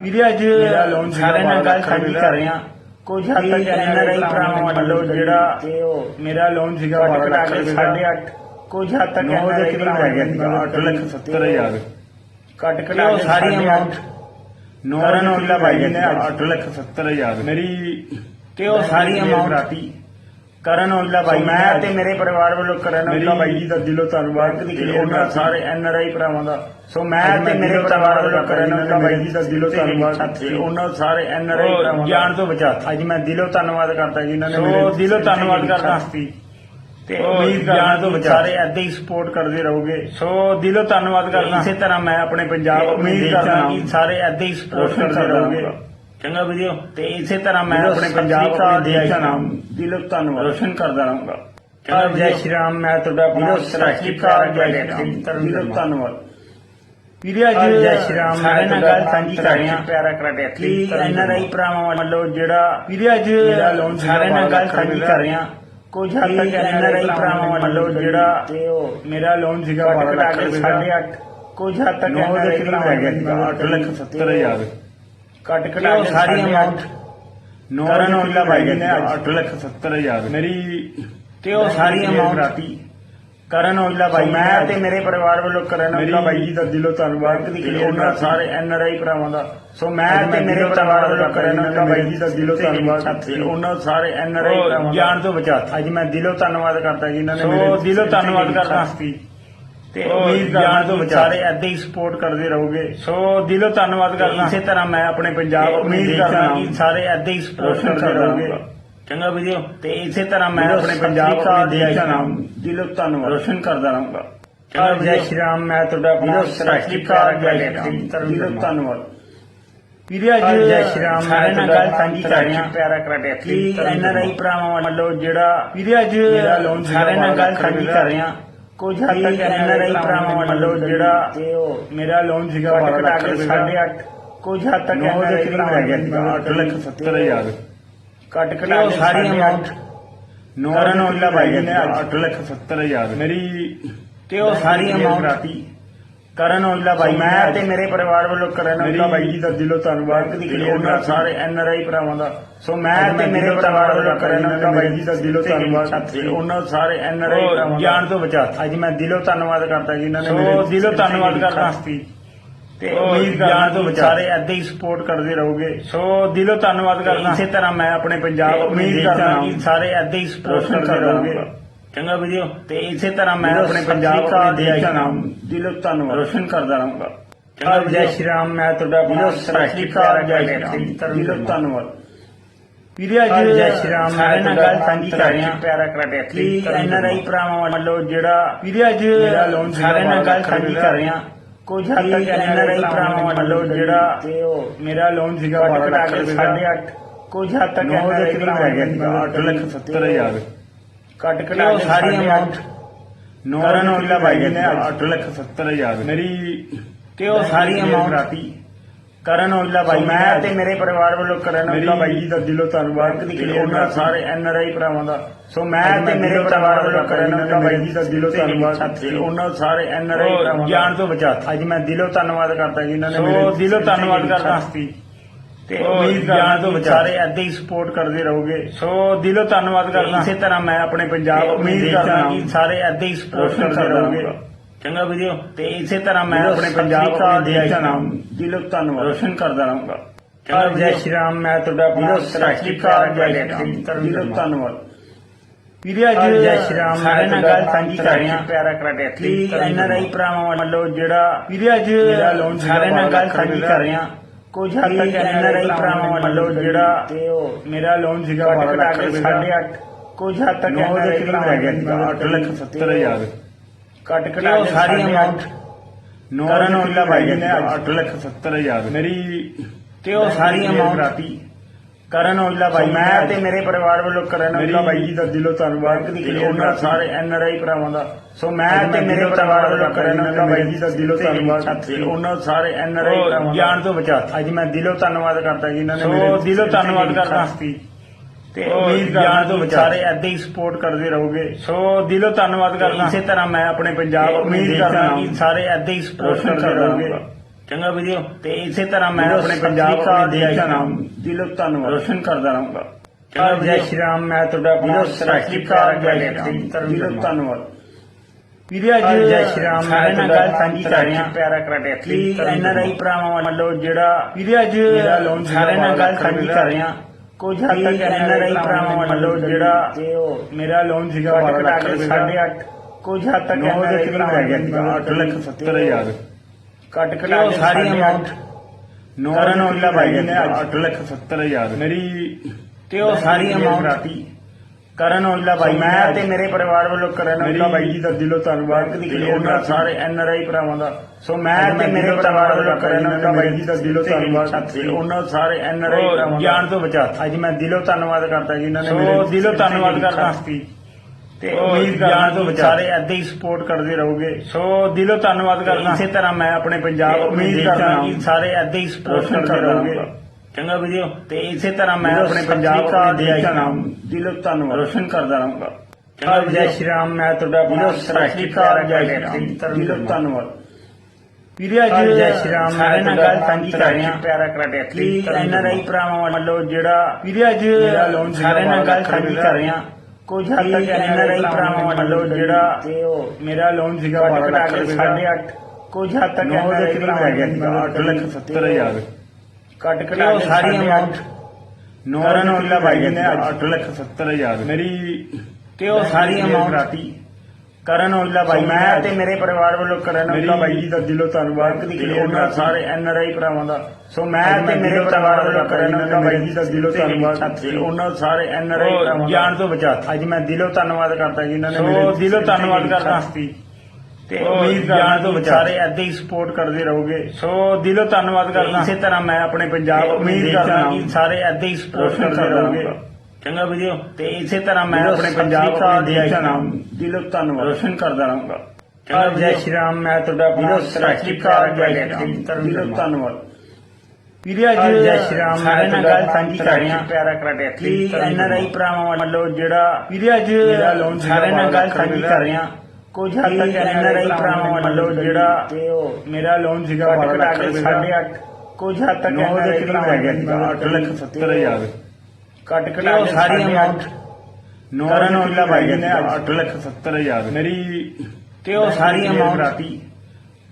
ਵੀਰੇ ਅੱਜ ਸਾਰਿਆਂ ਨਾਲ ਗੱਲ ਸਾਂਝੀ ਕਰ ਰਹੇ ਹਾਂ। ਕੁਝ ਹੱਦ ਤੱਕ ਐਨਆਰਆਈ ਭਰਾਵਾਂ ਵੱਲੋਂ ਜਿਹੜਾ ਮੇਰਾ ਲੋਨ ਸੀਗਾ ਕੱਟ 12 ਕਟਾ ਲੱਖ ਰੁਪਏ ਸਾਢੇ ਦਾ ਅੱਠ। ਕੁਝ ਹੱਦ ਤੱਕ ਐਨਆਰਆਈ ਭਰਾਵਾਂ ਗਿਆ ਸੀਗਾ 8 ਲੱਖ 70 ਹਜ਼ਾਰ। ਕੱਟ ਤੇ ਕਟਾ ਕੇ ਸਾਰੀ ਅਮਾਉਂਟ ਅੱਠ। ਨੌ ਕਰਨ ਕਰਨ ਔਜਲਾ ਔਜਲਾ ਬਾਈ ਬਾਈ ਨੇ ਨੇ 8 ਲੱਖ 70 ਹਜ਼ਾਰ। ਮੇਰੀ ਤੇ ਉਹ ਸਾਰੀ ਅਮਾਉਂਟ ਕਰਨ ਔਜਲਾ ਬਾਈ ਮੈਂ ਤੇ ਮੇਰੇ ਪਰਿਵਾਰ ਵੱਲੋਂ ਕਰਨ ਔਜਲਾ ਬਾਈ ਜੀ ਦਾ ਦਿਲੋਂ ਧੰਨਵਾਦ ਕਿ ਉਹਨਾਂ ਸਾਰੇ ਐਨਆਰਆਈ ਭਰਾਵਾਂ ਦਾ। ਸੋ ਮੈਂ ਤੇ ਮੇਰੇ ਪਰਿਵਾਰ ਵੱਲੋਂ ਕਰਨ ਔਜਲਾ ਬਾਈ ਜੀ ਦਾ ਦਿਲੋਂ ਧੰਨਵਾਦ ਕਿ ਉਹਨਾਂ ਸਾਰੇ ਐਨਆਰਆਈ ਭਰਾਵਾਂ ਜਾਣ ਤੋਂ ਬਚਾ ਅੱਜ ਮੈਂ ਦਿਲੋਂ ਧੰਨਵਾਦ ਕਰਦਾ ਜਿਨ੍ਹਾਂ ਨੇ ਸੋ ਮੇਰੇ ਦਿਲੋਂ ਧੰਨਵਾਦ ਕਰਦਾ। ਤੇ ਉਮੀਦ ਜਾਣ ਤੋਂ ਬਚਾ। ਸਾਰੇ ਐਦਾਂ ਹੀ ਸਪੋਰਟ ਕਰਦੇ ਰਹੋਗੇ। ਸੋ ਦਿਲੋਂ ਧੰਨਵਾਦ ਕਰਦਾ। ਇਸੇ ਤਰ੍ਹਾਂ ਮੈਂ ਆਪਣੇ ਪੰਜਾਬ ਉਮੀਦ ਕਰਦਾ ਕਿ ਸਾਰੇ ਐਦਾਂ ਹੀ ਸਪੋਰਟ ਕਰਦੇ ਰਹੋਗੇ। ਚੰਗਾ ਵੀਡੀਓ ਤੇ ਇਸੇ ਤਰ੍ਹਾਂ ਮੈਂ ਆਪਣੇ ਪੰਜਾਬ ਸ੍ਰੀ ਆਪਣੇ ਦੇਸ਼ ਦਾ ਜੈ ਨਾਮ ਦਿਲੋਂ ਧੰਨਵਾਦ। ਰੋਸ਼ਨ ਕਰਦਾ ਰਹਾਂਗਾ। ਚੰਗਾ ਜੈ ਸ਼੍ਰੀ ਰਾਮ ਮੈਂ ਤੁਹਾਡਾ ਆਪਣਾ ਸਤਿ ਸ੍ਰੀ ਸ੍ਰੀ ਅਕਾਲ ਜੈ ਜੈ ਸ਼੍ਰੀ ਸ਼੍ਰੀ ਰਾਮ। ਧੰਨਵਾਦ। ਵੀਰੇ ਅੱਜ ਅੱਜ ਜੈ ਸ਼੍ਰੀ ਰਾਮ ਸਾਰਿਆਂ ਮੈਂ ਨਾਲ ਗੱਲ ਸਾਂਝੀ ਕਰ ਰਹੇ ਹਾਂ। ਪਿਆਰਾ ਕਰਾਟੇ ਕਿ ਐਨਆਰਆਈ ਭਰਾਵਾਂ ਵੱਲੋਂ ਜਿਹੜਾ ਵੀਰੇ ਅੱਜ ਮੇਰਾ loan ਸੀਗਾ ਸਾਰਿਆਂ ਨਾਲ ਗੱਲ ਸਾਂਝੀ ਕਰ ਰਹੇ ਹਾਂ। ਕੁਝ ਹੱਦ ਤੱਕ ਐਨਆਰਆਈ ਭਰਾਵਾਂ ਵੱਲੋਂ ਜਿਹੜਾ ਮੇਰਾ ਲੋਨ ਸੀਗਾ ਕੱਟ 12 ਕਟਾ ਲੱਖ ਕੇ ਰੁਪਏ ਸਾਢੇ ਦਾ ਅੱਠ ਕੁਝ ਹੱਦ ਤੱਕ 9 ਦੇ NRI ਕਰੀਬ ਭਰਾਵਾਂ ਰਹਿ ਗਿਆ ਸੀਗਾ 8 ਲੱਖ 70 ਹਜ਼ਾਰ। ਕੱਟ ਤੇ ਕਟਾ ਉਹ ਕੇ ਸਾਰੀ ਸਾਢੇ ਅਮਾਉਂਟ ਅੱਠ ਨੌ ਕਰਨ ਬਾਈ ਬਾਈ ਨੇ ਨੇ ਅੱਜ 8 ਲੱਖ 70 ਹਜ਼ਾਰ ਮੇਰੀ ਤੇ ਉਹ ਸਾਰੀ ਅਮਾਉਂਟ ਕਰਨ ਔਜਲਾ ਬਾਈ ਮੈਂ ਤੇ ਮੇਰੇ ਪਰਿਵਾਰ ਵੱਲੋਂ ਕਰਨ ਔਜਲਾ ਬਾਈ ਜੀ ਦਾ ਦਿਲੋਂ ਧੰਨਵਾਦ ਕਿ ਉਹਨਾਂ ਸਾਰੇ ਐਨਆਰਆਈ ਭਰਾਵਾਂ ਦਾ ਸੋ ਮੈਂ ਤੇ ਮੇਰੇ ਪਰਿਵਾਰ ਵੱਲੋਂ ਕਰਨ ਔਜਲਾ ਬਾਈ ਜੀ ਦਾ ਦਿਲੋਂ ਧੰਨਵਾਦ ਕਿ ਉਹਨਾਂ ਸਾਰੇ ਐਨਆਰਆਈ ਉਹ ਭਰਾਵਾਂ ਜਾਣ ਤੋਂ ਬਚਾਤਾ। ਅੱਜ ਮੈਂ ਦਿਲੋਂ ਧੰਨਵਾਦ ਕਰਦਾ ਜਿਨ੍ਹਾਂ ਨੇ ਸੋ ਮੇਰੇ ਦਿਲੋਂ ਧੰਨਵਾਦ ਕਰਦਾ। ਤੇ ਉਮੀਦ ਜਾਣ ਤੋਂ। ਸਾਰੇ ਐਦਾਂ ਹੀ ਸਪੋਰਟ ਕਰਦੇ ਰਹੋਗੇ। ਸੋ ਦਿਲੋਂ ਧੰਨਵਾਦ ਕਰਦਾ। ਇਸੇ ਤਰ੍ਹਾਂ ਮੈਂ ਆਪਣੇ ਪੰਜਾਬ ਉਮੀਦ ਕਰਦਾ ਕਿ ਸਾਰੇ ਐਦਾਂ ਹੀ ਸਪੋਰਟ ਕਰਦੇ ਰਹੋਗੇ। ਚੰਗਾ ਵੀਡੀਓ ਤੇ ਇਸੇ ਤਰ੍ਹਾਂ ਮੈਂ ਆਪਣੇ ਪੰਜਾਬ ਸ੍ਰੀ ਆਪਣੇ ਦੇਸ਼ ਦਾ ਸ਼੍ਰੀ ਨਾਮ। ਦਿਲੋਂ ਧੰਨਵਾਦ। ਰੋਸ਼ਨ ਕਰਦਾ ਰਹਾਂਗਾ। ਚੰਗਾ ਜੈ ਸ਼੍ਰੀ ਰਾਮ ਮੈਂ ਤੁਹਾਡਾ ਆਪਣਾ ਸ੍ਰੀ ਸ਼੍ਰੀ ਰਾਮ। ਦਿਲੋਂ ਧੰਨਵਾਦ। ਵੀਰੇ ਅੱਜ ਜੈ ਸ਼੍ਰੀ ਰਾਮ, ਸਾਰਿਆਂ ਨਾਲ ਮੈਂ ਗੱਲ ਸਾਂਝੀ ਕਰ ਰਹੇ ਪਿਆਰਾ ਕਰਾਟੇ ਕਿ ਐਨਆਰਆਈ ਭਰਾਵਾਂ ਵੱਲੋਂ ਜਿਹੜਾ ਵੀਰੇ ਅੱਜ ਮੇਰਾ loan ਸੀਗਾ ਸਾਰਿਆਂ ਨਾਲ ਗੱਲ ਸਾਂਝੀ ਕਰ ਰਹੇ ਕੁਝ ਹੱਦ ਤੱਕ ਐਨਆਰਆਈ ਭਰਾਵਾਂ ਵੱਲੋਂ ਜਿਹੜਾ ਮੇਰਾ ਲੋਨ ਸੀਗਾ ਕੱਟ 12 ਕਟਾ ਲੱਖ ਰੁਪਏ ਦਾ। ਅੱਠ ਕੁਝ ਹੱਦ ਤੱਕ 9 ਦੇ NRI ਕਰੀਬ ਰਹਿ ਗਿਆ ਸੀਗਾ 8 ਲੱਖ 70 ਹਜ਼ਾਰ। ਕੱਟ ਤੇ ਕਟਾ ਕੇ ਸਾਰੀ ਅਮਾਉਂਟ ਕਰਨ ਔਜਲਾ ਬਾਈ ਨੇ ਨੇ ਅੱਜ। 8 ਲੱਖ 70 ਹਜ਼ਾਰ। ਮੇਰੀ ਤੇ ਉਹ ਸਾਰੀ ਅਮਾਉਂਟ ਕਰਨ ਔਜਲਾ ਬਾਈ ਮੈਂ ਤੇ ਮੇਰੇ ਪਰਿਵਾਰ ਵੱਲੋਂ ਕਰਨ ਔਜਲਾ ਬਾਈ ਜੀ ਦਾ ਦਿਲੋਂ ਧੰਨਵਾਦ ਦਿਲੋਂ ਉਹਨਾਂ। ਸਾਰੇ ਐਨਆਰਆਈ ਭਰਾਵਾਂ ਦਾ। ਸੋ ਮੈਂ ਤੇ ਮੇਰੇ ਪਰਿਵਾਰ ਵੱਲੋਂ ਕਰਨ ਔਜਲਾ ਬਾਈ ਜੀ ਦਾ ਦਿਲੋਂ ਧੰਨਵਾਦ। ਉਹਨਾਂ ਸਾਰੇ ਐਨਆਰਆਈ ਉਹ ਭਰਾਵਾਂ ਜਾਣ ਦਾ ਤੋਂ ਬਚਾਤਾ। ਅੱਜ ਮੈਂ ਦਿਲੋਂ ਧੰਨਵਾਦ ਕਰਦਾ ਜਿਨ੍ਹਾਂ ਨੇ ਸੋ ਮੇਰੇ ਦਿਲੋਂ ਧੰਨਵਾਦ ਕਰਦਾ। ਤੇ ਉਮੀਦ ਜਾਣ ਤੋਂ। ਸਾਰੇ ਐਦਾਂ ਹੀ ਸਪੋਰਟ ਕਰਦੇ ਰਹੋਗੇ। ਸੋ ਦਿਲੋਂ ਧੰਨਵਾਦ ਕਰਦਾ। ਇਸੇ ਤਰ੍ਹਾਂ ਮੈਂ ਆਪਣੇ ਪੰਜਾਬ ਕਰਦਾ ਕਰਦਾ ਕਿ ਸਾਰੇ ਐਦਾਂ ਹੀ ਸਪੋਰਟ ਕਰਦੇ ਰਹਾਂਗਾ। ਚੰਗਾ ਵੀਡੀਓ ਤੇ ਇਸੇ ਤਰ੍ਹਾਂ ਮੈਂ ਆਪਣੇ ਪੰਜਾਬ ਸ੍ਰੀ ਆਪਣੇ ਦੇਸ਼ ਦਾ ਨਾਮ ਦਿਲੋਂ ਧੰਨਵਾਦ। ਰੋਸ਼ਨ ਕਰਦਾ ਰਹਾਂਗਾ। ਚੰਗਾ ਜੈ ਸ਼੍ਰੀ ਰਾਮ ਮੈਂ ਤੁਹਾਡਾ ਆਪਣਾ ਸਤਿ ਸ੍ਰੀ ਅਕਾਲ ਜੈ ਸ਼੍ਰੀ ਰਾਮ ਦਿਲੋਂ ਧੰਨਵਾਦ। ਵੀਰੇ ਅੱਜ ਜੈ ਸ਼੍ਰੀ ਰਾਮ, ਸਾਰਿਆਂ ਨਾਲ ਮੈਂ ਗੱਲ ਸਾਂਝੀ ਕਰ ਰਹੇ ਪਿਆਰਾ ਕਰਾਟੇ ਕਿ ਐਨਆਰਆਈ ਭਰਾਵਾਂ ਵੱਲੋਂ ਜਿਹੜਾ ਵੀਰੇ ਅੱਜ ਸਾਰਿਆਂ ਨਾਲ ਗੱਲ ਸਾਂਝੀ ਕਰ ਰਹੇ ਕੁਝ ਹੱਦ ਤੱਕ ਐਨਆਰਆਈ ਭਰਾਵਾਂ ਵੱਲੋਂ ਜਿਹੜਾ ਤੇ ਉਹ ਮੇਰਾ ਲੋਨ ਸੀਗਾ ਕੱਟ 12 ਕਟਾ ਲੱਖ ਕੇ ਰੁਪਏ ਸਾਢੇ ਦਾ ਅੱਠ ਕੁਝ ਹੱਦ ਤੱਕ 9 ਦੇ NRI ਕਰੀਬ ਰਹਿ ਗਿਆ ਸੀਗਾ 8 ਲੱਖ 70 ਹਜ਼ਾਰ। ਕੱਟ ਤੇ ਉਹ ਕੇ ਸਾਰੀ ਸਾਢੇ ਅਮਾਉਂਟ ਅੱਠ ਨੌ ਕਰਨ ਔਜਲਾ ਬਾਈ ਬਾਈ ਨੇ ਨੇ ਅੱਜ। 8 ਲੱਖ 70 ਹਜ਼ਾਰ। ਮੇਰੀ ਤੇ ਉਹ ਸਾਰੀ ਅਮਾਉਂਟ ਕਰਨ ਔਜਲਾ ਬਾਈ ਮੈਂ ਤੇ ਮੇਰੇ ਪਰਿਵਾਰ ਵੱਲੋਂ ਕਰਨ ਔਜਲਾ ਮੇਰੀ ਬਾਈ ਜੀ ਦਾ ਦਿਲੋਂ ਧੰਨਵਾਦ ਕਿ ਦਿਲੋਂ ਉਹਨਾਂ ਧੰਨਵਾਦ। ਸਾਰੇ ਐਨਆਰਆਈ ਭਰਾਵਾਂ ਦਾ। ਸੋ ਮੈਂ ਅੱਜ ਤੇ ਮੈਂ ਮੇਰੇ ਦਿਲੋਂ ਪਰਿਵਾਰ ਵੱਲੋਂ ਕਰਨ ਔਜਲਾ ਬਾਈ ਜੀ ਦਾ ਦਿਲੋਂ ਤੇ ਧੰਨਵਾਦ ਕਿ ਉਹਨਾਂ ਸਾਰੇ ਐਨਆਰਆਈ ਭਰਾਵਾਂ ਜਾਣ ਦਾ ਤੋਂ। ਬਚਾਤਾ। ਅੱਜ ਮੈਂ ਦਿਲੋਂ ਧੰਨਵਾਦ ਕਰਦਾ ਜਿਨ੍ਹਾਂ ਨੇ ਸੋ ਮੇਰੇ ਦਿਲੋਂ ਧੰਨਵਾਦ ਕਰਦਾ। ਤੇ ਉਮੀਦ ਕਰਦਾ ਤੋਂ। ਸਾਰੇ ਐਦਾਂ ਹੀ ਸਪੋਰਟ ਕਰਦੇ ਰਹੋਗੇ। ਸੋ ਦਿਲੋਂ ਧੰਨਵਾਦ ਕਰਦਾ। ਇਸੇ ਤਰ੍ਹਾਂ ਮੈਂ ਆਪਣੇ ਪੰਜਾਬ ਉਮੀਦ ਕਰਦਾ ਕਿ ਸਾਰੇ ਐਦਾਂ ਹੀ ਸਪੋਰਟ ਕਰਦੇ ਰਹੋਗੇ। ਚੰਗਾ ਵੀਡੀਓ ਤੇ ਇਸੇ ਤਰ੍ਹਾਂ ਮੈਂ ਆਪਣੇ ਪੰਜਾਬ ਸ੍ਰੀ ਆਪਣੇ ਜੈ ਦੇਸ਼ ਦਾ ਸ਼੍ਰੀ ਨਾਮ। ਦਿਲੋਂ ਧੰਨਵਾਦ। ਰੋਸ਼ਨ ਕਰਦਾ ਰਹਾਂਗਾ। ਜੈ ਸ਼੍ਰੀ ਰਾਮ ਮੈਂ ਤੁਹਾਡਾ ਆਪਣਾ ਦਿਲੋਂ ਸਤਿ ਸ੍ਰੀ ਅਕਾਲ ਜੈ ਸ਼੍ਰੀ ਰਾਮ। ਦਿਲੋਂ ਧੰਨਵਾਦ। ਵੀਰੇ ਅੱਜ ਜੈ ਸ਼੍ਰੀ ਰਾਮ, ਸਾਰਿਆਂ ਨਾਲ ਗੱਲ ਸਾਂਝੀ ਕਰ ਰਹੇ ਹਾਂ। ਪਿਆਰਾ ਕਰਾਟੇ ਕਿ ਐਨਆਰਆਈ ਭਰਾਵਾਂ ਵੱਲੋਂ ਜਿਹੜਾ ਵੀਰੇ ਅੱਜ ਮੇਰਾ loan ਸੀਗਾ ਸਾਰਿਆਂ ਨਾਲ ਗੱਲ ਸਾਂਝੀ ਕਰ ਰਹੇ ਹਾਂ। ਕੁਝ ਹੱਦ ਤੱਕ ਐਨਆਰਆਈ ਭਰਾਵਾਂ ਵੱਲੋਂ ਜਿਹੜਾ ਮੇਰਾ ਲੋਨ ਸੀਗਾ ਕੱਟ 12 ਕਟਾ ਲੱਖ ਰੁਪਏ ਸਾਢੇ ਦਾ ਅੱਠ ਕੁਝ ਹੱਦ ਤੱਕ 9 ਦੇ NRI ਕਰੀਬ ਰਹਿ ਗਿਆ ਸੀਗਾ 8 ਲੱਖ 70 ਹਜ਼ਾਰ। ਕੱਟ ਕਟਾ ਉਹ ਕੇ ਸਾਰੀ ਅਮਾਉਂਟ ਕਰਨ ਔਜਲਾ ਬਾਈ ਨੇ ਨੇ ਅੱਜ 8 ਲੱਖ 70 ਹਜ਼ਾਰ। ਮੇਰੀ ਤੇ ਉਹ ਸਾਰੀ ਅਮਾਉਂਟ ਕਰਨ ਔਜਲਾ ਬਾਈ ਮੈਂ ਤੇ ਮੇਰੇ ਪਰਿਵਾਰ ਵੱਲੋਂ ਕਰਨ ਔਜਲਾ ਬਾਈ ਜੀ ਦਾ ਦਿਲੋਂ ਧੰਨਵਾਦ ਕਿ ਉਹਨਾਂ ਸਾਰੇ ਐਨਆਰਆਈ ਭਰਾਵਾਂ ਦਾ। ਸੋ ਮੈਂ ਤੇ ਮੇਰੇ ਪਰਿਵਾਰ ਵੱਲੋਂ ਕਰਨ ਔਜਲਾ ਬਾਈ ਜੀ ਦਾ ਦਿਲੋਂ ਧੰਨਵਾਦ ਉਹਨਾਂ ਸਾਰੇ ਐਨਆਰਆਈ ਉਹ ਭਰਾਵਾਂ ਜਾਣ ਤੋਂ ਬਚਾਤਾ। ਅੱਜ ਮੈਂ ਦਿਲੋਂ ਧੰਨਵਾਦ ਕਰਦਾ ਜਿਨ੍ਹਾਂ ਨੇ ਸੋ ਮੇਰੇ ਦਿਲੋਂ ਧੰਨਵਾਦ ਕਰਦਾ। ਤੇ ਉਮੀਦ ਜਾਣ ਤੋਂ। ਸਾਰੇ ਐਦਾਂ ਹੀ ਸਪੋਰਟ ਕਰਦੇ ਰਹੋਗੇ। ਸੋ ਦਿਲੋਂ ਧੰਨਵਾਦ ਕਰਦਾ। ਇਸੇ ਤਰ੍ਹਾਂ ਮੈਂ ਆਪਣੇ ਪੰਜਾਬ ਉਮੀਦ ਕਰਦਾ ਸਾਰੇ ਐਦਾਂ ਹੀ ਸਪੋਰਟ ਕਰਦੇ ਰਹਾਂਗਾ। ਚੰਗਾ ਵੀਡੀਓ ਤੇ ਇਸੇ ਤਰ੍ਹਾਂ ਮੈਂ ਆਪਣੇ ਪੰਜਾਬ ਦੇ ਦੇਸ਼ ਦਾ ਨਾਮ ਦਿਲੋਂ ਧੰਨਵਾਦ। ਰੋਸ਼ਨ ਕਰਦਾ ਰਹਾਂਗਾ। ਚੰਗਾ ਜੈ। ਸ਼੍ਰੀ ਰਾਮ ਮੈਂ ਤੁਹਾਡਾ ਵੀਰੋ ਸਤਿ ਦਿਲੋਂ ਧੰਨਵਾਦ। ਵੀਰੇ ਅੱਜ ਜੈ ਸ਼੍ਰੀ ਰਾਮ ਸਾਰੇ ਨਾਲ ਗੱਲ ਸਾਂਝੀ ਕਰ ਰਹੇ। ਪਿਆਰਾ ਕਰਾਟੇ ਕਿ ਐਨਆਰਆਈ ਭਰਾਵਾਂ ਵੱਲੋਂ ਜਿਹੜਾ ਵੀਰੇ ਅੱਜ ਸਾਰੇ ਨਾਲ ਗੱਲ ਸਾਂਝੀ ਕਰ ਰਹੇ। ਕੁਝ ਹੱਦ ਤੱਕ ਐਨਆਰਆਈ ਭਰਾਵਾਂ ਵੱਲੋਂ ਜਿਹੜਾ ਤੇ ਉਹ ਮੇਰਾ ਲੋਨ ਸੀਗਾ ਬਾਰਾਂ 12 ਲੱਖ ਲੱਖ ਰੁਪਏ ਦਾ। 8.5 ਕੁਝ ਹੱਦ ਤੱਕ ਨੌ ਦੇ NRI ਕਰੀਬ ਰਹਿ ਗਿਆ ਸੀਗਾ 8 ਲੱਖ 70 ਹਜ਼ਾਰ। ਕੱਟ ਕਟਾ ਕੇ ਸਾਰੀ ਅਮਾਉਂਟ ਕਰਨ ਔਜਲਾ ਭਾਈ ਨੇ ਅੱਜ। 8 ਲੱਖ 70 ਹਜ਼ਾਰ। ਮੇਰੀ ਤੇ ਉਹ ਸਾਰੀ ਅਮਾਉਂਟ ਕਰਨ ਔਜਲਾ ਭਾਈ ਮੈਂ ਤੇ ਮੇਰੇ ਪਰਿਵਾਰ ਵੱਲੋਂ ਕਰਨ ਔਜਲਾ ਬਾਈ ਜੀ ਦਾ ਦਿਲੋਂ ਧੰਨਵਾਦ ਕਿ ਉਹਨਾਂ। ਸਾਰੇ ਐਨਆਰਆਈ ਭਰਾਵਾਂ ਦਾ। ਸੋ ਮੈਂ ਤੇ ਮੇਰੇ ਪਰਿਵਾਰ ਵੱਲੋਂ ਕਰਨ ਔਜਲਾ ਬਾਈ ਜੀ ਦਾ ਦਿਲੋਂ ਤੇ ਧੰਨਵਾਦ ਤੇ। ਉਹਨਾਂ ਸਾਰੇ ਐਨਆਰਆਈ ਉਹ ਭਰਾਵਾਂ ਜਾਣ ਤੋਂ ਬਚਾਤਾ ਅੱਜ ਮੈਂ ਦਿਲੋਂ ਧੰਨਵਾਦ ਕਰਦਾ ਜਿਨ੍ਹਾਂ ਨੇ ਸੋ ਮੇਰੇ ਦਿਲੋਂ ਧੰਨਵਾਦ ਕਰਦਾ। ਤੇ ਉਮੀਦ ਜਾਣ ਤੋਂ। ਸਾਰੇ ਏਦਾਂ ਹੀ ਸਪੋਰਟ ਕਰਦੇ ਰਹੋਗੇ। ਸੋ ਦਿਲੋਂ ਧੰਨਵਾਦ ਕਰਦਾ। ਇਸੇ ਤਰ੍ਹਾਂ ਮੈਂ ਆਪਣੇ ਪੰਜਾਬ ਕਰਦਾ ਕਿ ਸਾਰੇ ਏਦਾਂ ਹੀ ਸਪੋਰਟ ਕਰਦੇ ਰਹੋਗੇ। ਚੰਗਾ ਵੀਡੀਓ ਤੇ ਇਸੇ ਤਰ੍ਹਾਂ ਮੈਂ ਆਪਣੇ ਪੰਜਾਬ ਜੈ ਦੇਸ਼ ਦਾ ਨਾਮ ਦਿਲੋਂ ਧੰਨਵਾਦ। ਰੋਸ਼ਨ ਕਰਦਾ ਰਹਾਂਗਾ। ਚੰਗਾ ਜੈ ਵੀਡੀਓ। ਸ਼੍ਰੀ ਰਾਮ ਮੈਂ ਤੁਹਾਡਾ ਵੀਰੋ ਵੀਰੋ ਸਤਿ ਸ਼੍ਰੀ ਅਕਾਲ ਜੈ ਸ਼੍ਰੀ ਦਿਲੋਂ ਧੰਨਵਾਦ। ਵੀਰੇ ਅੱਜ ਜੈ ਸ਼੍ਰੀ ਰਾਮ ਸਾਰੇ ਨਾਲ ਗੱਲ ਸਾਂਝੀ ਕਰ ਰਹੇ ਪਿਆਰਾ ਕਰਾਟੇ ਕਿ ਐਨਆਰਆਈ ਭਰਾਵਾਂ ਵੱਲੋਂ ਜਿਹੜਾ ਵੀਰੇ ਅੱਜ ਸਾਰੇ ਨਾਲ ਗੱਲ ਸਾਂਝੀ ਕਰ ਰਹੇ ਕੁਝ ਹੱਦ ਤੱਕ ਐਨਆਰਆਈ ਭਰਾਵਾਂ ਵੱਲੋਂ ਜਿਹੜਾ ਉਹ ਮੇਰਾ ਲੋਨ ਸੀਗਾ ਕੱਟ 12 ਲੱਖ ਕਟਾ ਕੇ 8.5 ਕੁਝ ਹੱਦ ਤੱਕ ਗਿਆ ਸੀਗਾ 8 ਲੱਖ 70 ਹਜ਼ਾਰ। ਕੱਟ ਕਟਾ ਕੇ ਸਾਰੀ ਅਮਾਉਂਟ ਕਰਨ ਔਜਲਾ ਭਾਈ ਨੇ ਅੱਜ 8 ਲੱਖ 70 ਹਜ਼ਾਰ। ਮੇਰੀ ਤੇ ਉਹ ਸਾਰੀ ਅਮਾਉਂਟ ਕਰਨ ਔਜਲਾ ਭਾਈ ਮੈਂ ਤੇ ਮੇਰੇ ਪਰਿਵਾਰ ਵੱਲੋਂ ਕਰਨ ਔਜਲਾ ਬਾਈ ਜੀ ਦਾ ਦਿਲੋਂ ਧੰਨਵਾਦ ਦਿਲੋਂ ਉਹਨਾਂ। ਸਾਰੇ ਐਨਆਰਆਈ ਭਰਾਵਾਂ ਦਾ ਸੋ ਮੈਂ ਤੇ ਮੇਰੇ ਪਰਿਵਾਰ ਵੱਲੋਂ ਕਰਨ ਔਜਲਾ ਬਾਈ ਜੀ ਦਾ ਦਿਲੋਂ ਤੇ ਧੰਨਵਾਦ। ਤੇ ਉਹਨਾਂ ਸਾਰੇ ਐਨਆਰਆਈ ਉਹ ਭਰਾਵਾਂ ਜਾਣ ਤੋਂ ਬਚਾਤਾ ਅੱਜ ਮੈਂ ਦਿਲੋਂ ਧੰਨਵਾਦ ਕਰਦਾ ਜਿਨ੍ਹਾਂ ਨੇ ਸੋ ਮੇਰੇ ਦਿਲੋਂ ਧੰਨਵਾਦ ਕਰਦਾ। ਤੇ ਉਮੀਦ ਜਾਣ ਤੋਂ। ਸਾਰੇ ਏਦਾਂ ਹੀ ਸਪੋਰਟ ਕਰਦੇ ਰਹੋਗੇ ਸੋ ਦਿਲੋਂ ਧੰਨਵਾਦ ਕਰਦਾ ਇਸੇ ਤਰ੍ਹਾਂ ਮੈਂ ਆਪਣੇ ਪੰਜਾਬ ਤੇ ਉਮੀਦ ਕਰਦਾ ਕਿ ਸਾਰੇ ਏਦਾਂ ਹੀ ਸਪੋਰਟ ਕਰਦੇ ਰਹੋਗੇ ਚੰਗਾ ਵੀਡੀਓ ਤੇ ਇਸੇ ਤਰ੍ਹਾਂ ਮੈਂ ਆਪਣੇ ਪੰਜਾਬ ਜੈ ਦੇਸ਼ ਦਾ ਨਾਮ ਦਿਲੋਂ ਧੰਨਵਾਦ। ਰੋਸ਼ਨ ਕਰਦਾ ਰਹਾਂਗਾ। ਚੰਗਾ ਜੈ। ਸ਼੍ਰੀ ਰਾਮ ਮੈਂ ਤੁਹਾਡਾ ਸਤਿ ਸ਼੍ਰੀ ਅਕਾਲ ਜੈ ਜੈ ਸ਼੍ਰੀ ਰਾਮ। ਧੰਨਵਾਦ। ਵੀਰੇ ਅੱਜ ਜੈ ਸ਼੍ਰੀ ਰਾਮ ਸਾਰੇ ਨਾਲ ਗੱਲ ਸਾਂਝੀ ਕਰ ਰਹੇ ਪਿਆਰਾ ਕਰਾਟੇ ਕਿ ਐਨਆਰਆਈ ਭਰਾਵਾਂ ਵੱਲੋਂ ਜਿਹੜਾ ਵੀਰੇ ਅੱਜ ਮੇਰਾ loan ਸੀਗਾ ਸਾਰੇ ਨਾਲ ਗੱਲ ਸਾਂਝੀ ਕਰ ਰਹੇ ਕੁਝ ਹੱਦ ਤੱਕ ਐਨਆਰਆਈ ਭਰਾਵਾਂ ਵੱਲੋਂ ਜਿਹੜਾ ਮੇਰਾ ਲੋਨ ਸੀਗਾ ਕੱਟ 12 ਕਟਾ ਲੱਖ ਕੇ 8.5 ਕੁਝ ਹੱਦ ਤੱਕ ਨੌ ਦੇ NRI ਕਰੀਬ ਰਹਿ ਗਿਆ ਸੀਗਾ 8 ਲੱਖ 70 ਹਜ਼ਾਰ। ਕੱਟ ਕਟਾ ਕੇ ਸਾਰੀ ਅਮਾਉਂਟ ਕਰਨ ਔਜਲਾ ਭਾਈ ਨੇ ਅੱਜ 8 ਲੱਖ 70 ਹਜ਼ਾਰ ਮੇਰੀ ਤੇ ਉਹ ਸਾਰੀ ਅਮਾਉਂਟ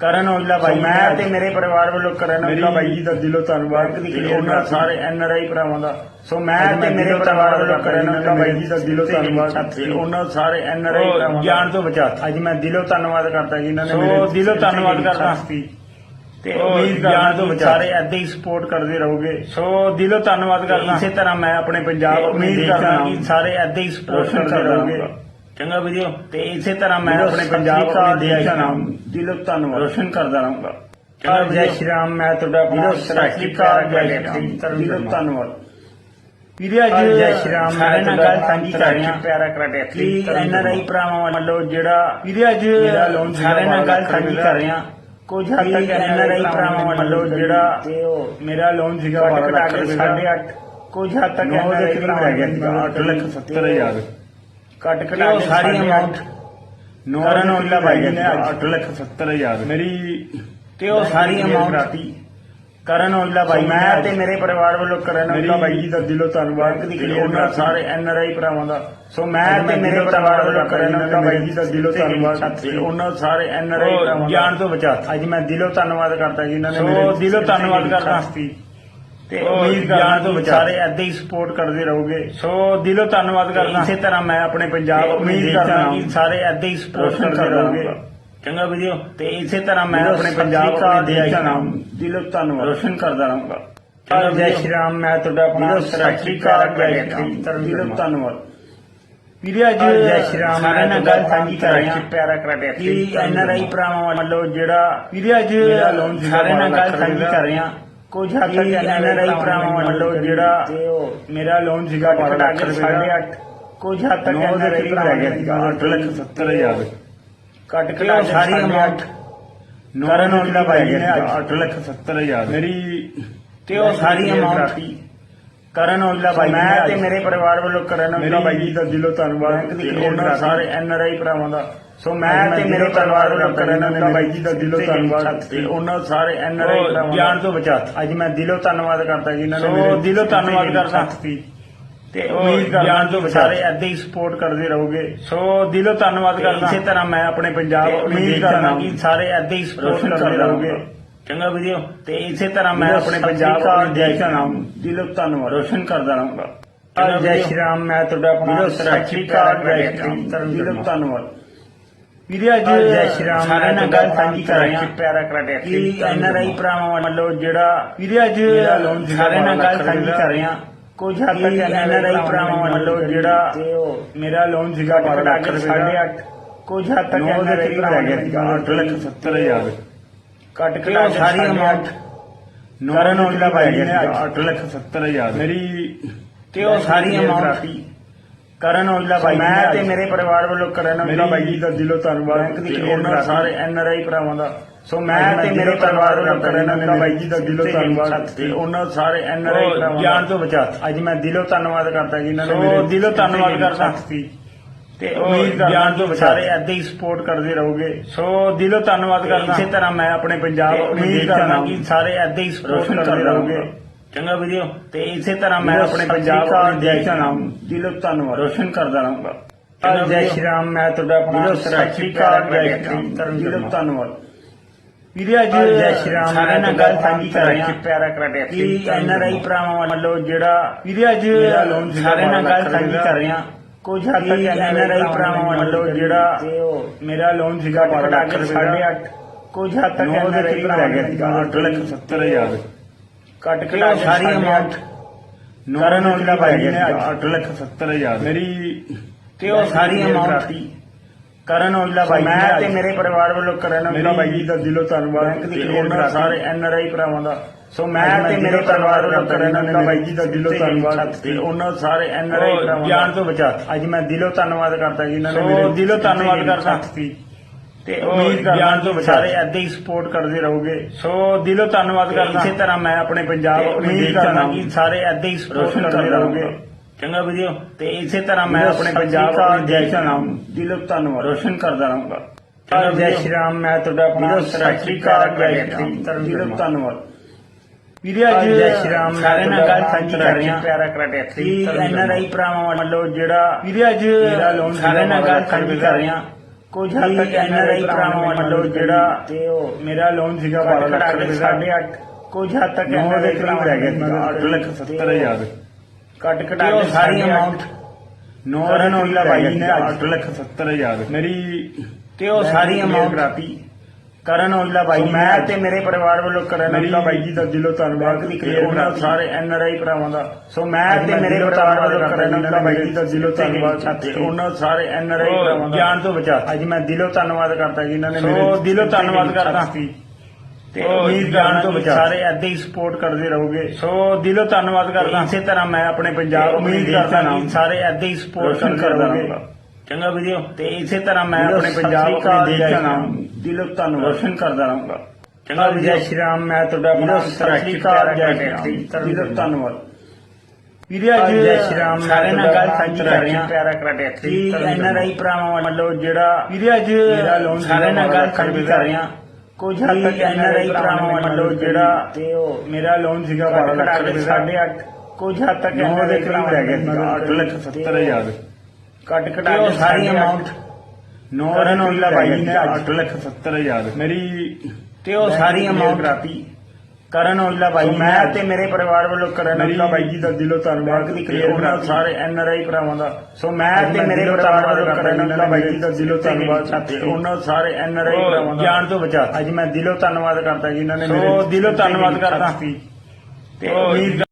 ਕਰਨ ਔਜਲਾ ਭਾਈ ਮੈਂ ਤੇ ਮੇਰੇ ਪਰਿਵਾਰ ਵੱਲੋਂ ਕਰਨ ਔਜਲਾ ਮੇਰੀ ਬਾਈ ਜੀ ਦਾ ਦਿਲੋਂ ਧੰਨਵਾਦ ਦਿਲੋਂ ਉਹਨਾਂ। ਸਾਰੇ ਐਨਆਰਆਈ ਭਰਾਵਾਂ ਦਾ ਸੋ ਮੈਂ ਤੇ ਮੇਰੇ ਪਰਿਵਾਰ ਵੱਲੋਂ ਕਰਨ ਔਜਲਾ ਬਾਈ ਜੀ ਦਾ ਦਿਲੋਂ ਤੇ ਧੰਨਵਾਦ। ਤੇ ਉਹਨਾਂ ਸਾਰੇ ਐਨਆਰਆਈ ਭਰਾਵਾਂ ਜਾਣ ਤੋਂ ਬਚਾਤਾ। ਅੱਜ ਮੈਂ ਦਿਲੋਂ ਧੰਨਵਾਦ ਕਰਦਾ ਜਿਨ੍ਹਾਂ ਨੇ ਸੋ ਮੇਰੇ ਦਿਲੋਂ ਧੰਨਵਾਦ ਕਰਦਾ। ਤੇ ਉਹ ਉਮੀਦ ਕਰਦਾ ਤੋਂ। ਸਾਰੇ ਏਦਾਂ ਹੀ ਸਪੋਰਟ ਕਰਦੇ ਰਹੋਗੇ। ਸੋ ਦਿਲੋਂ ਧੰਨਵਾਦ ਕਰਦਾ। ਇਸੇ ਤਰ੍ਹਾਂ ਮੈਂ ਆਪਣੇ ਪੰਜਾਬ ਉਮੀਦ ਕਰਦਾ ਕਿ ਸਾਰੇ ਏਦਾਂ ਹੀ ਸਪੋਰਟ ਕਰਦੇ ਰਹੋਗੇ। ਚੰਗਾ ਵੀਡੀਓ ਤੇ ਇਸੇ ਤਰ੍ਹਾਂ ਮੈਂ ਆਪਣੇ ਪੰਜਾਬ ਜੈ ਦੇਸ਼ ਦਾ ਨਾਮ। ਦਿਲੋਂ ਧੰਨਵਾਦ। ਰੋਸ਼ਨ ਕਰਦਾ ਰਹਾਂਗਾ। ਚੰਗਾ ਜੈ। ਸ਼੍ਰੀ ਰਾਮ ਮੈਂ ਤੁਹਾਡਾ ਵੀਰੋ ਵੀਰੋ ਸਤਿ ਸਤਿ ਸ਼੍ਰੀ ਸ਼੍ਰੀ ਅਕਾਲ ਅਕਾਲ ਜੈ ਜੈ ਸ਼੍ਰੀ ਸ਼੍ਰੀ ਰਾਮ। ਦਿਲੋਂ ਧੰਨਵਾਦ। ਵੀਰੇ ਅੱਜ ਜੈ ਸ਼੍ਰੀ ਰਾਮ ਸਾਰੇ ਨਾਲ ਗੱਲ ਸਾਂਝੀ ਕਰ ਰਹੇ ਹਾਂ ਪਿਆਰਾ ਕਰਾਟੇ ਕਿ ਐਨਆਰਆਈ ਭਰਾਵਾਂ ਵੱਲੋਂ ਜਿਹੜਾ ਵੀਰੇ ਅੱਜ ਮੇਰਾ loan ਸੀਗਾ ਸਾਰੇ ਨਾਲ ਗੱਲ ਸਾਂਝੀ ਕਰ ਰਹੇ ਹਾਂ। ਕੁਝ ਹੱਦ ਤੱਕ ਐਨਆਰਆਈ ਭਰਾਵਾਂ ਵੱਲੋਂ ਜਿਹੜਾ ਮੇਰਾ ਲੋਨ ਸੀਗਾ ਕੱਟ 12 ਕਟਾ ਲੱਖ ਕੇ 8.5 ਕੁਝ ਹੱਦ ਤੱਕ NRI ਕਰੀਬ ਰਹਿ ਗਿਆ ਸੀਗਾ 8 ਲੱਖ 70 ਹਜ਼ਾਰ। ਕੱਟ ਕਟਾ ਕੇ ਸਾਰੀ ਅਮਾਉਂਟ ਕਰਨ ਔਜਲਾ ਭਾਈ ਨੇ ਅੱਜ 8 ਲੱਖ 70 ਹਜ਼ਾਰ। ਮੇਰੀ ਤੇ ਉਹ ਸਾਰੀ ਅਮਾਉਂਟ ਕਰਨ ਔਜਲਾ ਭਾਈ ਮੈਂ ਤੇ ਮੇਰੇ ਪਰਿਵਾਰ ਵੱਲੋਂ ਕਰਨ ਔਜਲਾ ਬਾਈ ਜੀ ਦਾ ਦਿਲੋਂ ਧੰਨਵਾਦ ਉਹਨਾਂ। ਸਾਰੇ ਐਨਆਰਆਈ ਭਰਾਵਾਂ ਦਾ ਸੋ ਮੈਂ ਤੇ ਮੇਰੇ ਪਰਿਵਾਰ ਵੱਲੋਂ ਕਰਨ ਔਜਲਾ ਬਾਈ ਜੀ ਦਾ ਦਿਲੋਂ ਧੰਨਵਾਦ ਉਹਨਾਂ ਸਾਰੇ ਐਨਆਰਆਈ ਉਹ ਭਰਾਵਾਂ ਜਾਣ ਤੋਂ ਬਚਾਤਾ। ਅੱਜ ਮੈਂ ਦਿਲੋਂ ਧੰਨਵਾਦ ਕਰਦਾ ਜਿਨ੍ਹਾਂ ਨੇ ਸੋ ਦਿਲੋਂ ਧੰਨਵਾਦ ਕਰਦਾ। ਤੇ ਉਮੀਦ ਕਰਦਾ ਤੋਂ। ਸਾਰੇ ਏਦਾਂ ਹੀ ਸਪੋਰਟ ਕਰਦੇ ਰਹੋਗੇ ਸੋ ਦਿਲੋਂ ਧੰਨਵਾਦ ਕਰਦਾ ਇਸੇ ਤਰ੍ਹਾਂ ਮੈਂ ਆਪਣੇ ਪੰਜਾਬ ਉਮੀਦ ਕਰਦਾ ਸਾਰੇ ਏਦਾਂ ਹੀ ਸਪੋਰਟ ਕਰਦੇ ਰਹੋਗੇ ਚੰਗਾ ਵੀਡੀਓ। ਤੇ ਇਸੇ ਤਰ੍ਹਾਂ ਮੈਂ ਆਪਣੇ ਪੰਜਾਬ ਜੈ ਦੇਸ਼ ਦਾ ਨਾਮ। ਦਿਲੋਂ ਧੰਨਵਾਦ। ਰੋਸ਼ਨ ਕਰਦਾ ਰਹਾਂਗਾ। ਚੰਗਾ ਜੈ। ਸ਼੍ਰੀ ਰਾਮ ਮੈਂ ਤੁਹਾਡਾ ਵੀਰੋ ਵੀਰੋ ਸਤਿ ਸਤਿ ਸ਼੍ਰੀ ਸ਼੍ਰੀ ਅਕਾਲ ਅਕਾਲ ਜੈ ਜੈ ਸ਼੍ਰੀ ਸ਼੍ਰੀ ਦਿਲੋਂ। ਧੰਨਵਾਦ। ਵੀਰੇ ਅੱਜ ਜੈ ਸ਼੍ਰੀ ਰਾਮ ਸਾਰੇ ਨਾਲ ਗੱਲ ਸਾਂਝੀ ਕਰ ਰਹੇ ਹਾਂ ਪਿਆਰਾ ਕਰਾਟੇ ਕਿ ਐਨਆਰਆਈ ਭਰਾਵਾਂ ਵੱਲੋਂ ਜਿਹੜਾ ਵੀਰੇ ਅੱਜ ਸਾਰੇ ਨਾਲ ਗੱਲ ਸਾਂਝੀ ਕਰ ਰਹੇ ਕੁਝ ਹੱਦ ਤੱਕ ਐਨਆਰਆਈ ਭਰਾਵਾਂ ਵੱਲੋਂ ਜਿਹੜਾ ਮੇਰਾ ਲੋਨ ਸੀਗਾ ਬਾਰਾਂ ਕਟਾ ਲੱਖ ਕੇ ਰੁਪਏ ਦਾ। 8.5 ਕੁਝ ਹੱਦ ਤੱਕ 9 ਦੇ NRI ਕਰੀਬ ਰਹਿ ਗਿਆ ਸੀਗਾ 8 ਲੱਖ 70 ਹਜ਼ਾਰ। ਕੱਟ ਕੇ ਸਾਰੀ ਅਮਾਉਂਟ ਕਰਨ ਔਜਲਾ ਭਾਈ ਨੇ ਅੱਜ। 8 ਲੱਖ 70 ਹਜ਼ਾਰ। ਮੇਰੀ ਤੇ ਉਹ ਸਾਰੀ ਅਮਾਉਂਟ ਕਰਨ ਔਜਲਾ ਬਾਈ ਮੈਂ ਤੇ ਮੇਰੇ ਪਰਿਵਾਰ ਵੱਲੋਂ ਕਰਨ ਔਜਲਾ ਬਾਈ ਜੀ ਦਾ ਦਿਲੋਂ ਧੰਨਵਾਦ ਤੇ ਉਹਨਾਂ ਸਾਰੇ ਐਨ ਆਰ ਆਈ ਭਰਾਵਾਂ ਦਾ। ਸੋ ਮੈਂ ਤੇ ਮੇਰੇ ਪਰਿਵਾਰ ਵੱਲੋਂ ਕਰਨ ਔਜਲਾ ਬਾਈ ਜੀ ਦਾ ਦਿਲੋਂ ਧੰਨਵਾਦ ਤੇ। ਉਹਨਾਂ ਸਾਰੇ ਐਨ ਆਰ ਆਈ ਉਹ ਭਰਾਵਾਂ ਜਾਣ ਤੋਂ ਬਚਾ ਅੱਜ ਮੈਂ ਦਿਲੋਂ ਧੰਨਵਾਦ ਕਰਦਾ ਜੀ ਇਹਨਾਂ ਨੇ ਮੇਰੇ ਦਿਲੋਂ ਧੰਨਵਾਦ ਕਰਦਾ। ਤੇ ਉਮੀਦ ਕਰਦਾ ਬਚਾ। ਸਾਰੇ ਐਦਾਂ ਹੀ ਸਪੋਰਟ ਕਰਦੇ ਰਹੋਗੇ। ਸੋ ਦਿਲੋਂ ਧੰਨਵਾਦ ਕਰਦਾ। ਇਸੇ ਤਰ੍ਹਾਂ ਮੈਂ ਆਪਣੇ ਪੰਜਾਬ ਉਮੀਦ ਕਰਦਾ ਕਿ ਸਾਰੇ ਐਦਾਂ ਹੀ ਸਪੋਰਟ ਕਰਦੇ ਰਹੋਗੇ। ਚੰਗਾ ਵੀਡੀਓ। ਤੇ ਇਸੇ ਤਰ੍ਹਾਂ ਮੈਂ ਆਪਣੇ ਪੰਜਾਬ ਦਾ ਨਾਮ ਦਿਲੋਂ ਧੰਨਵਾਦ। ਰੋਸ਼ਨ ਕਰਦਾ ਰਹਾਂਗਾ। ਜੈ ਜੈ ਸ਼੍ਰੀ ਰਾਮ। ਮੈਂ ਤੁਹਾਡਾ ਆਪਣਾ ਅਕਾਲ ਅਕਾਲ, ਜੈ ਜੈ ਸ਼੍ਰੀ ਰਾਮ। ਦਿਲੋਂ ਧੰਨਵਾਦ। ਵੀਰੇ ਅੱਜ ਜੈ ਸ਼੍ਰੀ ਰਾਮ। ਸਾਰਿਆਂ ਨਾਲ ਗੱਲ ਸਾਂਝੀ ਕਰ ਹਾਂ ਪਿਆਰਾ ਕਰਾਟੇ ਕਿ ਐਨ ਆਰ ਆਈ ਭਰਾਵਾਂ ਵੱਲੋਂ ਜਿਹੜਾ ਵੀਰੇ ਅੱਜ ਮੇਰਾ ਲੋਨ ਸੀਗਾ ਸਾਰਿਆਂ ਨਾਲ ਗੱਲ ਸਾਂਝੀ। ਕਰ ਰਹੇ ਹਾਂ। ਕੁਝ ਹੱਦ ਤੱਕ ਐਨ ਆਰ ਆਈ ਭਰਾਵਾਂ ਵੱਲੋਂ ਜਿਹੜਾ ਮੇਰਾ ਲੋਨ ਸੀਗਾ ਲੱਖ ਕੇ ਰੁਪਏ ਦਾ। ਸਾਢੇ ਅੱਠ। ਕੁਝ ਹੱਦ ਤੱਕ ਨੌ ਐਨ ਦੇ ਆਰ ਆਈ ਕਰੀਬ ਭਰਾਵਾਂ ਰਹਿ ਗਿਆ ਸੀਗਾ, ਅੱਠ ਲੱਖ ਸੱਤਰ ਹਜ਼ਾਰ। ਕੱਟ ਕੇ ਸਾਰੀ ਅਮਾਉਂਟ ਕਰਨ ਔਜਲਾ ਬਾਈ ਨੇ ਅੱਜ। 8 ਲੱਖ 70 ਹਜ਼ਾਰ ਮੇਰੀ ਤੇ ਉਹ ਸਾਰੀ amount ਕਰਨ ਔਜਲਾ ਬਾਈ ਮੈਂ ਤੇ ਮੇਰੇ ਪਰਿਵਾਰ ਵੱਲੋਂ ਕਰਨ ਔਜਲਾ ਬਾਈ ਜੀ ਦਾ ਦਿਲੋਂ ਧੰਨਵਾਦ। ਉਹਨਾਂ ਸਾਰੇ ਐਨ ਆਰ ਆਈ ਭਰਾਵਾਂ ਦਾ ਸੋ ਮੈਂ ਤੇ ਮੇਰੇ ਪਰਿਵਾਰ ਵੱਲੋਂ ਕਰਨ ਔਜਲਾ ਬਾਈ ਜੀ ਦਾ ਦਿਲੋਂ ਧੰਨਵਾਦ ਤੇ। ਉਹਨਾਂ ਸਾਰੇ ਐਨ ਆਰ ਆਈ ਦਾ ਤੋਂ ਬਚਾ ਅੱਜ ਮੈਂ ਦਿਲੋਂ ਧੰਨਵਾਦ ਕਰਦਾ ਜੀ ਇਹਨਾਂ ਨੇ ਮੇਰੇ ਦਿਲੋਂ ਧੰਨਵਾਦ ਕਰਦਾ। ਤੇ। ਉਮੀਦ ਜਾਣ ਤੋਂ। ਸਾਰੇ ਐਦਾਂ ਹੀ ਸਪੋਰਟ ਕਰਦੇ ਰਹੋਗੇ। ਸੋ ਦਿਲੋਂ ਧੰਨਵਾਦ ਕਰਦਾ। ਇਸੇ ਤਰ੍ਹਾਂ ਮੈਂ ਆਪਣੇ ਪੰਜਾਬ ਉਮੀਦ ਦਾ ਕਰਦਾ ਕਿ ਸਾਰੇ ਐਦਾਂ ਹੀ ਸਪੋਰਟ ਕਰਦੇ ਰਹੋਗੇ। ਚੰਗਾ ਵੀਡੀਓ ਤੇ ਇਸੇ ਤਰ੍ਹਾਂ ਮੈਂ ਆਪਣੇ ਪੰਜਾਬ ਆਪਣੇ ਦੇਸ਼ ਦਾ ਨਾਮ ਦਿਲੋਂ ਧੰਨਵਾਦ। ਰੋਸ਼ਨ ਕਰਦਾ ਰਹਾਂਗਾ। ਜੈ ਸ਼੍ਰੀ ਰਾਮ। ਮੈਂ ਤੁਹਾਡਾ ਆਪਣਾ ਸਤਿ ਸ਼੍ਰੀ ਅਕਾਲ ਜੈ ਸ਼੍ਰੀ ਰਾਮ। ਦਿਲੋਂ ਧੰਨਵਾਦ। ਵੀਰੇ ਅੱਜ ਜੈ ਸ਼੍ਰੀ ਰਾਮ ਸਾਰਿਆਂ ਨਾਲ ਗੱਲ ਸਾਂਝੀ ਕਰ ਰਹੇ ਹਾਂ ਪਿਆਰਾ ਕਰਾਟੇ ਕਿ ਐਨ ਆਰ ਆਈ ਭਰਾਵਾਂ ਵੱਲੋਂ ਜਿਹੜਾ ਵੀਰੇ ਅੱਜ ਸਾਰਿਆਂ ਨਾਲ ਗੱਲ ਸਾਂਝੀ। ਕਰ ਰਹੇ ਕੁਝ ਹੱਦ ਤੱਕ ਐਨ ਆਰ ਆਈ ਭਰਾਵਾਂ ਵੱਲੋਂ ਜਿਹੜਾ ਮੇਰਾ ਲੋਨ ਸੀਗਾ ਬਾਰਾਂ ਕਟਾ ਲੱਖ ਕੇ ਰੁਪਏ ਕੁਝ ਹੱਦ ਤੱਕ ਐਨ ਆਰ ਆਈ ਰਹਿ ਗਿਆ ਸੀਗਾ, ਅੱਠ ਲੱਖ ਸੱਤਰ ਹਜ਼ਾਰ। ਕੱਟ ਤੇ ਕਟਾ ਕੇ ਸਾਰੀ ਅਮਾਉਂਟ ਕਰਨ ਔਜਲਾ ਨੇ ਅੱਜ 8 ਲੱਖ 70 ਹਜ਼ਾਰ ਮੇਰੀ ਤੇ ਉਹ ਸਾਰੀ amount ਕਰਨ ਔਜਲਾ ਬਾਈ ਮੈਂ ਤੇ ਮੇਰੇ ਪਰਿਵਾਰ ਵੱਲੋਂ ਕਰਨ ਔਜਲਾ ਬਾਈ ਜੀ ਦਾ ਦਿਲੋਂ ਧੰਨਵਾਦ ਉਹਨਾਂ। ਸਾਰੇ ਐਨ ਆਰ ਆਈ ਭਰਾਵਾਂ ਦਾ। ਸੋ ਮੈਂ ਤੇ ਮੇਰੇ ਪਰਿਵਾਰ ਵੱਲੋਂ ਕਰਨ ਔਜਲਾ ਬਾਈ ਜੀ ਦਾ ਦਿਲੋਂ ਧੰਨਵਾਦ ਤੇ। ਉਹਨਾਂ ਸਾਰੇ ਐਨ ਆਰ ਆਈ ਭਰਾਵਾਂ ਦਾ ਤੋਂ ਬਚਾ ਅੱਜ ਮੈਂ ਦਿਲੋਂ ਧੰਨਵਾਦ ਕਰਦਾ ਜੀ ਇਹਨਾਂ ਨੇ ਮੇਰੇ ਦਿਲੋਂ ਧੰਨਵਾਦ ਕਰਦਾ। ਤੇ। ਉਮੀਦ ਕਰਦਾ ਤੋਂ। ਸਾਰੇ ਐਦਾਂ ਹੀ ਸਪੋਰਟ ਕਰਦੇ ਰਹੋਗੇ। ਸੋ ਦਿਲੋਂ ਧੰਨਵਾਦ ਕਰਦਾ। ਇਸੇ ਤਰ੍ਹਾਂ ਮੈਂ ਆਪਣੇ ਪੰਜਾਬ ਉਮੀਦ ਕਰਦਾ ਕਿ ਸਾਰੇ ਐਦਾਂ ਹੀ ਸਪੋਰਟ ਕਰਦੇ ਰਹੋਗੇ। ਚੰਗਾ ਵੀਡੀਓ ਤੇ ਇਸੇ ਤਰ੍ਹਾਂ ਮੈਂ ਆਪਣੇ ਪੰਜਾਬ ਸ਼੍ਰੀ ਦਾ ਨਾਮ ਦਿਲੋਂ ਧੰਨਵਾਦ। ਰੋਸ਼ਨ ਕਰਦਾ ਰਹਾਂਗਾ। ਜੈ ਸ਼੍ਰੀ ਰਾਮ ਮੈਂ ਤੁਹਾਡਾ ਆਪਣਾ ਸਤਿ ਸ਼੍ਰੀ ਅਕਾਲ ਜੈ ਸ਼੍ਰੀ ਦਿਲੋਂ ਧੰਨਵਾਦ। ਵੀਰੇ ਅੱਜ ਜੈ ਸ਼੍ਰੀ ਰਾਮ ਮੈਂ ਸਾਰਿਆਂ ਨਾਲ ਗੱਲ ਸਾਂਝੀ ਕਰ ਰਹੇ ਹਾਂ ਪਿਆਰਾ ਕਰਾਟੇ ਕਿ ਐਨ ਆਰ ਆਈ ਭਰਾਵਾਂ ਵੱਲੋਂ ਜਿਹੜਾ ਵੀਰੇ ਅੱਜ ਸਾਰਿਆਂ ਨਾਲ ਗੱਲ ਸਾਂਝੀ ਕਰ ਰਹੇ ਹਾਂ ਕੁਝ ਹੱਦ ਤੱਕ ਐਨ ਆਰ ਆਈ ਭਰਾਵਾਂ ਵੱਲੋਂ ਜਿਹੜਾ ਤੇ ਉਹ ਮੇਰਾ ਲੋਨ ਸੀਗਾ ਬਾਰਾਂ ਲੱਖ ਕਟਾ ਕੇ ਰੁਪਏ ਦਾ। ਸਾਢੇ ਅੱਠ ਕੁਝ ਹੱਦ ਤੱਕ ਨੌ ਐਨ ਆਰ ਦੇ ਆਈ ਕਰੀਬ ਭਰਾਵਾਂ ਰਹਿ ਗਿਆ ਸੀਗਾ, ਅੱਠ ਲੱਖ ਸੱਤਰ ਹਜ਼ਾਰ। ਕੱਟ ਕਟਾ ਕੇ ਸਾਰੀ ਅਮਾਉਂਟ ਕਰਨ ਔਜਲਾ ਬਾਈ ਨੇ ਅੱਜ 8 ਲੱਖ 70 ਹਜ਼ਾਰ। ਮੇਰੀ ਤੇ ਉਹ ਸਾਰੀ amount ਕਰਾਤੀ ਕਰਨ ਔਜਲਾ ਬਾਈ ਮੈਂ ਤੇ ਮੇਰੇ ਪਰਿਵਾਰ ਵੱਲੋਂ ਕਰਨ ਔਜਲਾ ਬਾਈ ਜੀ ਦਾ ਦਿਲੋਂ ਧੰਨਵਾਦ ਦੀ ਉਹਨਾਂ। ਸਾਰੇ ਐਨ ਆਰ ਆਈ ਭਰਾਵਾਂ ਦਾ ਸੋ ਮੈਂ ਤੇ ਮੇਰੇ ਪਰਿਵਾਰ ਵੱਲੋਂ ਕਰਨ ਔਜਲਾ ਬਾਈ ਜੀ ਦਾ ਦਿਲੋਂ ਧੰਨਵਾਦ ਤੇ ਉਹਨਾਂ ਸਾਰੇ ਐਨ ਆਰ ਆਈ ਭਰਾਵਾਂ ਦਾ ਜਾਣ ਤੋਂ ਬਚਾ। ਅੱਜ ਮੈਂ ਦਿਲੋਂ ਧੰਨਵਾਦ ਕਰਦਾ ਜੀ ਇਹਨਾਂ ਨੇ ਸੋ ਮੇਰੇ ਦਿਲੋਂ ਧੰਨਵਾਦ ਕਰਦਾ। ਉਮੀਦ ਜਾਣ ਤੋਂ ਬਚਾ। ਸਾਰੇ ਐਦਾਂ ਹੀ ਸਪੋਰਟ ਕਰਦੇ ਰਹੋਗੇ। ਸੋ ਦਿਲੋਂ ਧੰਨਵਾਦ ਕਰਦਾ। ਇਸੇ ਤਰ੍ਹਾਂ ਮੈਂ ਆਪਣੇ ਪੰਜਾਬ ਉਮੀਦ ਕਰਦਾ ਨਾਮ ਸਾਰੇ ਐਦਾਂ ਹੀ ਸਪੋਰਟ ਕਰਦੇ ਰਹੋਗੇ। ਚੰਗਾ ਵੀਡੀਓ ਤੇ ਇਸੇ ਤਰ੍ਹਾਂ ਮੈਂ ਆਪਣੇ ਪੰਜਾਬ ਸ਼੍ਰੀ ਆਪਣੇ ਦੇਸ਼ ਦਾ ਸ਼੍ਰੀ ਨਾਮ। ਦਿਲੋਂ ਧੰਨਵਾਦ। ਰੋਸ਼ਨ ਕਰਦਾ ਰਹਾਂਗਾ। ਚੰਗਾ ਜੈ ਵੀਡੀਓ ਸ਼੍ਰੀ ਰਾਮ ਮੈਂ ਤੁਹਾਡਾ ਆਪਣਾ ਸ਼੍ਰੀ ਸ਼੍ਰੀ ਰਾਮ ਦਿਲੋਂ ਧੰਨਵਾਦ। ਵੀਰੇ ਅੱਜ ਜੈ ਸ਼੍ਰੀ ਰਾਮ ਮੈਂ ਸਾਰਿਆਂ ਨਾਲ ਗੱਲ ਸਾਂਝੀ ਕਰ ਰਹੇ ਹਾਂ। ਪਿਆਰਾ ਕਰਾਟੇ ਕਿ ਐਨ ਆਰ ਆਈ ਭਰਾਵਾਂ ਵੱਲੋਂ ਜਿਹੜਾ ਵੀਰੇ ਅੱਜ ਮੇਰਾ ਲੋਨ ਸਾਰਿਆਂ ਨਾਲ ਗੱਲ ਸਾਂਝੀ ਕਰ ਰਹੇ ਹਾਂ। ਕੁਝ ਹੱਦ ਤੱਕ ਐਨ ਆਰ ਆਈ ਭਰਾਵਾਂ ਵੱਲੋਂ ਜਿਹੜਾ ਤੇ ਉਹ ਮੇਰਾ ਲੋਨ ਸੀਗਾ ਬਾਰਾਂ ਲੱਖ ਕਟਾ ਕੇ ਰੁਪਏ ਦਾ। ਸਾਢੇ ਅੱਠ ਕੁਝ ਹੱਦ ਤੱਕ ਦੇ ਕਰੀਬ ਰਹਿ ਭਰਾਵਾਂ ਅੱਠ ਲੱਖ ਸੱਤਰ ਹਜ਼ਾਰ। ਕੱਟ ਕਟਾ ਕੇ ਸਾਰੀ ਅਮਾਉਂਟ ਨੌ ਕਰਨ ਔਜਲਾ ਬਾਈ ਨੇ ਅੱਜ 8 ਲੱਖ 70 ਹਜ਼ਾਰ। ਮੇਰੀ ਤੇ ਉਹ ਸਾਰੀ amount ਕਰਾਤੀ ਕਰਨ ਔਜਲਾ ਸੋ ਮੈਂ ਤੇ ਮੇਰੇ ਪਰਿਵਾਰ ਵੱਲੋਂ ਕਰਨ ਔਜਲਾ ਬਾਈ ਜੀ ਦਾ ਦਿਲੋਂ ਧੰਨਵਾਦ ਦੀ ਉਹਨਾਂ ਕਰਾਤੀ। ਸਾਰੇ ਐਨ ਆਰ ਆਈ ਭਰਾਵਾਂ ਦਾ ਸੋ ਮੈਂ ਤੇ ਮੇਰੇ ਪਰਿਵਾਰ ਵੱਲੋਂ ਕਰਨ ਔਜਲਾ ਬਾਈ ਜੀ ਦਾ ਦਿਲੋਂ ਧੰਨਵਾਦ ਉਹਨਾਂ ਸਾਰੇ ਐਨ ਆਰ ਆਈ ਭਰਾਵਾਂ ਦਾ ਜਾਣ ਤੋਂ ਬਚਾ। ਅੱਜ ਮੈਂ ਦਿਲੋਂ ਧੰਨਵਾਦ ਕਰਦਾ ਜੀ ਇਹਨਾਂ ਨੇ ਸੋ ਮੇਰੇ ਦਿਲੋਂ ਧੰਨਵਾਦ ਕਰਦਾ। ਤੇ